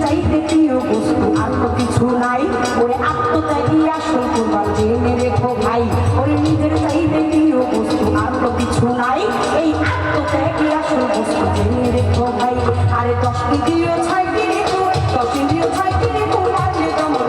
চাইতে প্রিয় বস্তু, আর তো কিছু নাই। ওরে আত্মত্যাগী আসল কোরবান জেনে রেখো ভাই। ওরে নিজের চাইতে প্রিয় বস্তু, আর তো কিছু নাই। এই আত্মত্যাগী আসল বস্তু জেনে রেখো ভাই। আরে দশ ইন্দ্রিয় ছয় কিনে দশ ইন্দ্রিয় ছয় কিনে তোমার যে দমন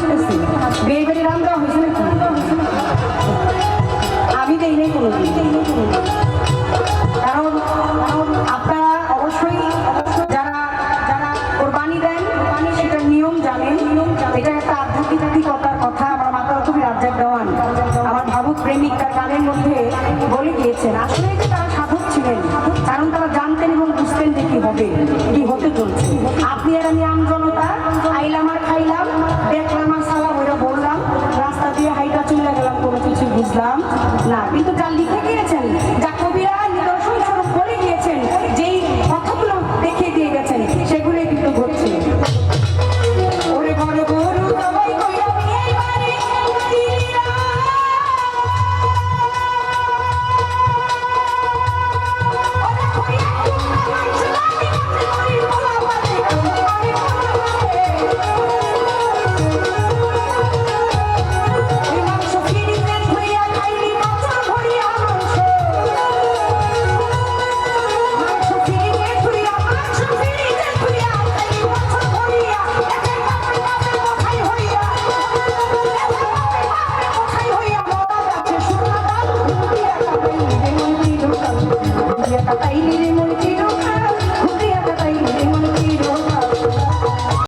হয়েছে নাকি? আমি দেই কারণ আপনারা অবশ্যই যারা যারা কোরবানি দেন, কোরবানি সেটার নিয়ম জানেন। এটা একটা আধ্যাত্মিকতার কথা। আমার রাজ্জাক দেওয়ান, আমার ভাবুক প্রেমিক, তার মধ্যে বলে গিয়েছেন আসলে তারা সাধক ছিলেন, কারণ তারা জানতেন এবং বুঝতেন যে কি হবে, কি হতে চলছে। আপনি আর আমি আম জনতা আইলাম আর খাইলাম দেখলাম আর সালাম ওইটা বললাম। রাস্তা দিয়ে হাইটা চলে গেলাম, কোনো কিছু বুঝলাম না। কিন্তু যা লিখে গিয়েছেন